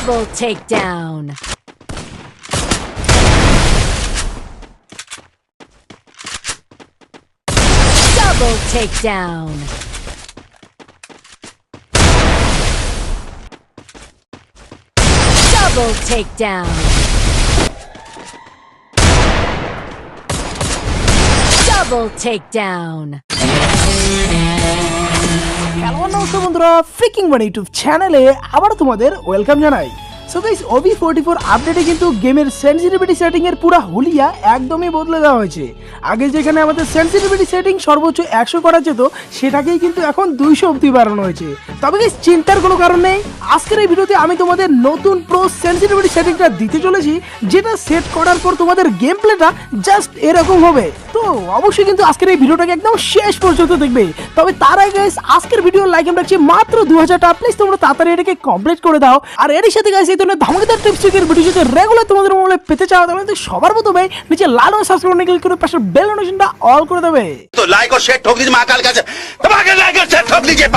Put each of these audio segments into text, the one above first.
Double takedown. Double takedown. Double takedown. Double takedown. নমস্কার বন্ধুরা freaking মানে ইউটিউব চ্যানেলে আবার তোমাদের ওয়েলকাম জানাই। গাইস আপডেটে কিন্তু গেমের সেন্সিটিভিটি সেটিং এর পুরো হুলিয়া একদমই বদলে দেওয়া হয়েছে। আগে যেখানে আমাদের সেন্সিটিভিটি সেটিং সর্বোচ্চ একশো করা যেত সেটাকেই কিন্তু এখন দুইশো অব্দি বাড়ানো হয়েছে। তবে গাইস চিন্তার কোনো কারণ নেই। আজকের এই ভিডিওতে আমি তোমাদের নতুন প্রো সেন্সিটিভিটি সেটিংটা দিতে চলেছি যেটা সেট করার পর তোমাদের গেম প্লেটা জাস্ট এরকম হবে। তো অবশ্যই কিন্তু আজকের এই ভিডিওটাকে একদম শেষ পর্যন্ত দেখবে। তবে তার আগে guys, আজকের ভিডিও লাইক আমরা রাখছি মাত্র দু হাজার টাকা। প্লিজ তোমরা তাড়াতাড়ি এটাকে কমপ্লিট করে দাও। আর এর সাথে গাইস ধরনের ধামাকিদার টিপস ভিডিও যদি রেগুলার তোমাদের মোবাইলে পেতে চাও, তাহলে তো সবার প্রথমে নিচে লাল রঙের সাবস্ক্রাইব বাটনে ক্লিক করে পাশে বেল নোটিফিকেশনটা অল করে দেবে। তো লাইক আর শেয়ার ঠোক দিজিয়ে মা কাল কাছে? তোমাকে লাইক আর শেয়ার ঠোক দিজিয়ে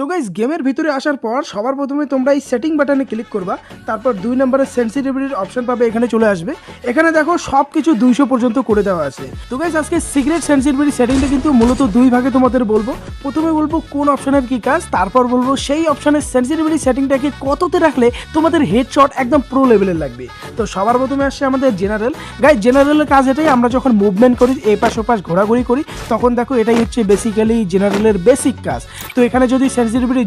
সো গাইস গেমের ভিতরে আসার পর সবার প্রথমে তোমরা এই সেটিং বাটনে ক্লিক করবা, তারপর দুই নম্বরের সেন্সিটিভিটির অপশন পাবে, এখানে চলে আসবে। এখানে দেখো সব কিছু দুইশো পর্যন্ত করে দেওয়া আছে। তো গাইস আজকে সিক্রেট সেন্সিটিভিটি সেটিংটা কিন্তু মূলত দুই ভাগে তোমাদের বলব। প্রথমে বলব কোন অপশনের কি কাজ, তারপর বলব সেই অপশনের সেন্সিটিভিটি সেটিংটাকে কততে রাখলে তোমাদের হেডশট একদম প্রো লেভেলের লাগবে। তো সবার প্রথমে আসছে আমাদের জেনারেল গাইস জেনারেলের কাজ এটাই, আমরা যখন মুভমেন্ট করি এ পাশ ও পাশ ঘোরাঘুরি করি, তখন দেখো এটাই হচ্ছে বেসিক্যালি জেনারেলের বেসিক কাজ। তো এখানে যদি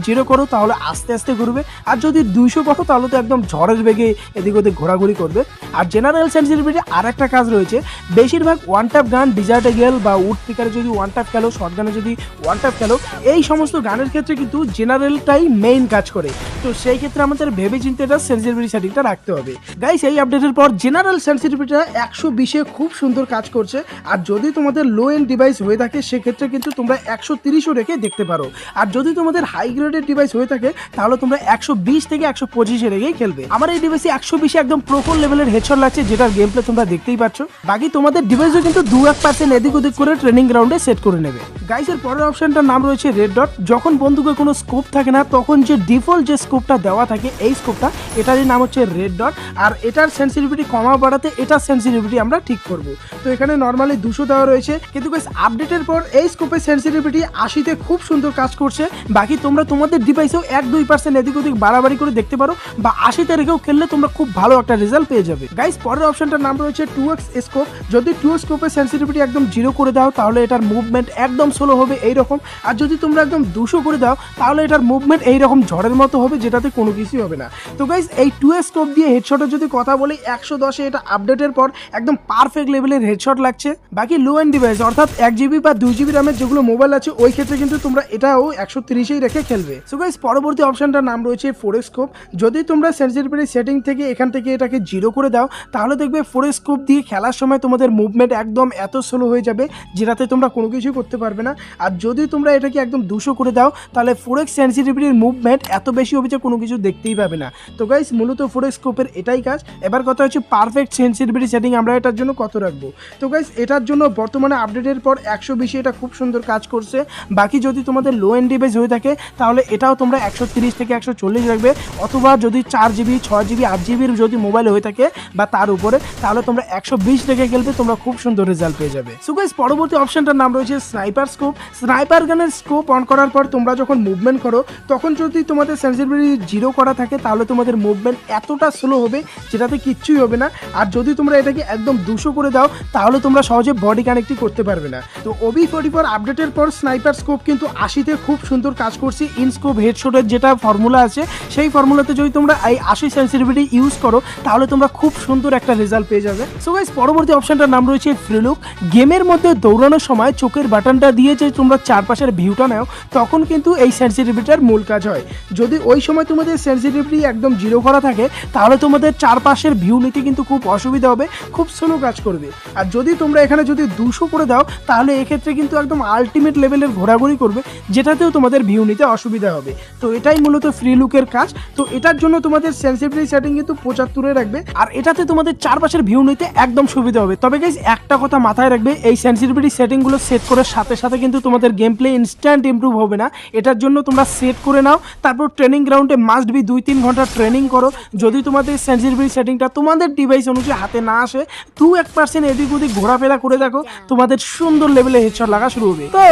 জিরো করো, তাহলে আস্তে আস্তে ঘুরবে। আর যদি দুইশো করো, তাহলে তো একদম ঝড়ের বেগে এদিক ওদিক ঘোরাঘুরি করবে। আর জেনারেল সেন্সিটিভিটি আর একটা কাজ রয়েছে। বেশিরভাগ ওয়ান টাপ গান ডিজার্টে গেল বা উড পিকারে যদি ওয়ান টাপ খেলো শর্ট গানে যদি ওয়ান টাপ খেলো, এই সমস্ত গানের ক্ষেত্রে কিন্তু জেনারেলটাই মেইন কাজ করে। তো সেই ক্ষেত্রে আমাদের ভেবে চিন্তে এটা সেন্সিটিভিটি সেটিংটা রাখতে হবে। গাইস এই আপডেটের পর জেনারেল সেন্সিটিভিটিটা একশো বিশে খুব সুন্দর কাজ করছে। আর যদি তোমাদের লো এন্ড ডিভাইস হয়ে থাকে, সেক্ষেত্রে কিন্তু তোমরা একশো তিরিশও রেখে দেখতে পারো। আর যদি তোমাদের হাই গ্রেডের ডিভাইস হয়ে থাকে, তাহলে তোমরা একশো বিশ থেকে একশো পঁচিশে রেখেই খেলবে। আমার এই ডিভাইসে একশো বিশে একদম প্রোফোর লেভেলের হেডশট লাগছে, যেটার গেম প্লে তোমরা দেখতেই পাচ্ছ। বাকি তোমাদের ডিভাইসও কিন্তু দু এক পার্সেন্ট এদিক ওদিক করে ট্রেনিং গ্রাউন্ডে সেট করে নেবে। গাইসের পরের অপশনটার নাম রয়েছে রেড ডট যখন বন্দুকে কোনো স্কোপ থাকে না, তখন যে ডিফল্ট যে স্কোপটা দেওয়া থাকে, এই স্কোপটা এটারই নাম হচ্ছে রেড ডট আর এটার সেন্সিটিভিটি কমা বাড়াতে এটার সেন্সিটিভিটি আমরা ঠিক করব। তো এখানে নর্মালি দুশো দেওয়া রয়েছে। কিন্তু গাইস আপডেটের পর এই স্কোপের সেন্সিটিভিটি আশিতে খুব সুন্দর কাজ করছে। বাকি তোমরা তোমাদের ডিভাইসেও এক দুই পার্সেন্ট এদিক ওদিক বাড়াবাড়ি করে দেখতে পারো বা আশি তারিখেও খেললে তোমরা খুব ভালো একটা রেজাল্ট পেয়ে যাবে। গাইস পরের অপশনটার নাম রয়েছে টু এক্স স্কোপ যদি টু স্কোপের সেন্সিটিভিটি একদম জিরো করে দাও, তাহলে এটার মুভমেন্ট একদম স্লো হবে এইরকম। আর যদি তোমরা একদম দুশো করে দাও, তাহলে এটার মুভমেন্ট এইরকম ঝড়ের মতো হবে, যেটাতে কোনো কিছুই হবে না। তো গাইস এই টু স্কোপ দিয়ে হেডশটের যদি কথা বলি, একশো দশে এটা আপডেটের পর একদম পারফেক্ট লেভেলের হেডশট লাগছে। বাকি লো এন্ড ডিভাইস অর্থাৎ এক জিবি বা দুই জিবি র্যামের যেগুলো মোবাইল আছে, ওই ক্ষেত্রে কিন্তু তোমরা এটাও একশো তিরিশেই রেখে খেলবে। সো গাইস পরবর্তী অপশনটার নাম রয়েছে ফোর স্কোপ যদি তোমরা সেন্সিটিভিটি সেটিং থেকে এখান থেকে এটাকে জিরো করে দাও, তাহলে দেখবে ফোর স্কোপ দিয়ে খেলার সময় তোমাদের মুভমেন্ট একদম এত স্লো হয়ে যাবে, যেটাতে তোমরা কোনো কিছুই করতে পারবে না। আর যদি তোমরা এটাকে একদম দুশো করে দাও, তাহলে ফোর এক্স সেন্সিটিভিটির মুভমেন্ট এত বেশি হবে যে কোনো কিছু দেখতেই পাবে না। তো গাইস মূলত ফোর স্কোপের এটাই কাজ। এবার কথা হচ্ছে পারফেক্ট সেন্সিটিভিটি সেটিং আমরা এটার জন্য কত রাখব? তো গাইস এটার জন্য বর্তমানে আপডেটের পর একশো বিশে এটা খুব সুন্দর কাজ করছে। বাকি যদি তোমাদের লো এন্ড ডিভাইস হয়ে থাকে তাহলে এটাও তোমরা একশো থেকে একশো চল্লিশ রাখবে। অথবা যদি চার জিবি ছয় জিবি, আট জিবির যদি মোবাইল হয়ে থাকে বা তার উপরে, তাহলে তোমরা একশো বিশ রেখে খেলবে তোমরা খুব সুন্দর রেজাল্ট পেয়ে যাবে। সো পরবর্তী অপশনটার নাম রয়েছে স্নাইপার স্কোপ স্নাইপার গানের স্কোপ অন করার পর তোমরা যখন মুভমেন্ট করো, তখন যদি তোমাদের সেন্সিটিভিটি জিরো করা থাকে, তাহলে তোমাদের মুভমেন্ট এতটা স্লো হবে, যেটাতে কিচ্ছুই হবে না। আর যদি তোমরা এটাকে একদম দুশো করে দাও, তাহলে তোমরা সহজে বডি কানেক্টই করতে পারবে না। তো ওবি ফোর্টি ফোর আপডেটের পর স্নাইপার স্কোপ কিন্তু আশিতে খুব সুন্দর কাজ করছে ইন স্কোপ হেডশটের যেটা ফর্মুলা আছে, সেই ফর্মুলাতে যদি তোমরা এই আশি সেন্সিটিভিটি ইউজ করো, তাহলে তোমরা খুব সুন্দর একটা রেজাল্ট পেয়ে যাবে। সো গাইজ পরবর্তী অপশনটার নাম রয়েছে ফ্রিলুক গেমের মধ্যে দৌড়ানোর সময় চোখের বাটনটা দিয়ে যে তোমরা চারপাশের ভিউটা নাও, তখন কিন্তু এই সেন্সিটিভিটার মূল কাজ হয়। যদি ওই সময় তোমাদের সেন্সিটিভিটি একদম জিরো করা থাকে, তাহলে তোমাদের চারপাশের ভিউ নিতে কিন্তু খুব অসুবিধা হবে, খুব স্লো কাজ করবে। আর যদি তোমরা এখানে যদি দুশো করে দাও, তাহলে এক্ষেত্রে কিন্তু একদম আলটিমেট লেভেলের ঘোরাঘুরি করবে, যেটাতেও তোমাদের ভিউ নিতে নিতে অসুবিধা হবে। তো এটাই মূলত ফ্রি লুকের কাজ। তো এটার জন্য তোমাদের সেন্সিটিভিটি সেটিং কিন্তু পঁচাত্তরে রাখবে। আর এটাতে তোমাদের চারপাশের ভিউ নিতে একদম সুবিধা হবে। তবে গাইজ একটা কথা মাথায় রাখবে, এই সেন্সিটিভিটি সেটিংগুলো সেট করার সাথে সাথে কিন্তু তোমাদের গেম প্লে ইনস্ট্যান্ট ইমপ্রুভ হবে না। এটার জন্য তোমরা সেট করে নাও। তারপর ট্রেনিং গ্রাউন্ডে মাস্ট বি দুই তিন ঘণ্টা ট্রেনিং করো। যদি তোমাদের সেন্সিটিভিটি সেটিংটা তোমাদের ডিভাইস অনুযায়ী হাতে না আসে, দু এক পার্সেন্ট এদিক ওদিক ঘোরাফেরা করে দেখো। তোমাদের সুন্দর লেভেলে হেডশট লাগা শুরু হবে। তো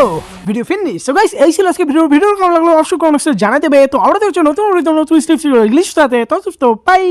ভিডিও ফিনিশ সো গাইস এই ছিল আজকে ভিডিও ভিডিও কেমন লাগল, অবশ্যই কমেন্টসে জানাতে দেবে। তো আমরা দেখছ নতুন নতুন ইংলিশ সাথে তো বাই